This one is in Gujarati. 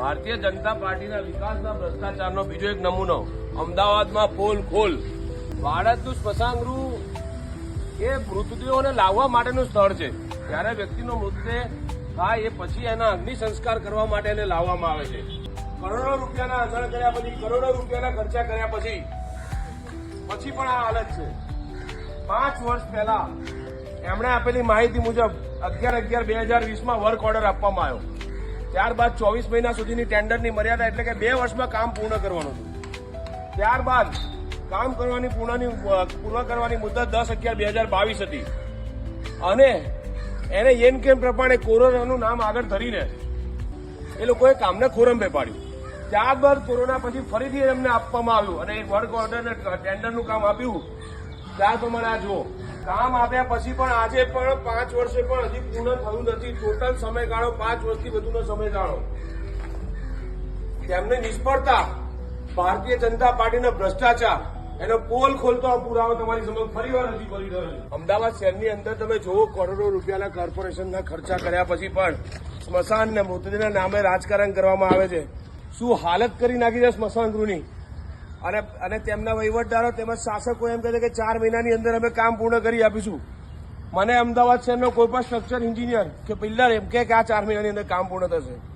ભારતીય જનતા પાર્ટીના વિકાસના ભ્રષ્ટાચારનો બીજો એક નમૂનો, અમદાવાદમાં પોલ ખોલ. ભારતનું સ્મશાનગૃહ એ મૃતદેહોને લાવવા માટેનું સ્થળ છે. જ્યારે વ્યક્તિનો મૃતદેહ થાય એ પછી એના અગ્નિ સંસ્કાર કરવા માટે એને લાવવામાં આવે છે. કરોડો રૂપિયાના આંદોલન કર્યા પછી, કરોડો રૂપિયાના ખર્ચા કર્યા પછી પછી પણ આ હાલત છે. પાંચ વર્ષ પહેલા એમણે આપેલી માહિતી મુજબ અગિયાર અગિયાર બે હજાર વીસમાં વર્ક ઓર્ડર આપવામાં આવ્યો. ત્યારબાદ ચોવીસ મહિના સુધીની ટેન્ડરની મર્યાદા એટલે કે બે વર્ષમાં કામ પૂર્ણ કરવાનું હતું. ત્યારબાદ કામ કરવાની પૂર્ણની પૂર્ણ કરવાની મુદત દસ અગિયાર બે હજાર બાવીસ હતી. અને એને એન કેમ પ્રમાણે કોરોનાનું નામ આગળ ધરીને એ લોકોએ કામને ખોરંભે પાડ્યું. ત્યારબાદ કોરોના પછી ફરીથી એમને આપવામાં આવ્યું અને એક વર્ક ઓર્ડર ટેન્ડરનું કામ આપ્યું. ત્યાર પ્રમાણે આ જુઓ કામ આપ્યા પછી પણ આજે પણ પાંચ વર્ષે પણ હજી પૂર્ણ થયું નથી. ટોટલ સમયગાળો પાંચ વર્ષથી વધુનો સમયગાળો. તેમની નિષ્ફળતા, ભારતીય જનતા પાર્ટીનો ભ્રષ્ટાચાર, એનો પોલ ખોલતો આ પુરાવો તમારી સમક્ષ ફરીવાર નથી કરી રહ્યો અમદાવાદ શહેરની અંદર તમે જુઓ, કરોડો રૂપિયાના કોર્પોરેશનના ખર્ચા કર્યા પછી પણ સ્મશાન ને મૃતદેહના નામે રાજકારણ કરવામાં આવે છે. શું હાલત કરી નાખી છે સ્મશાન ગૃહની? અને અને તેમના વહીવટદારો તેમજ શાસકો એમ કહે છે કે ચાર મહિનાની અંદર અમે કામ પૂર્ણ કરી આપીશું. મને અમદાવાદ શહેરનો કોઈ પણ સ્ટ્રક્ચર એન્જિનિયર કે બિલ્ડર એમ કે આ ચાર મહિનાની અંદર કામ પૂર્ણ થશે.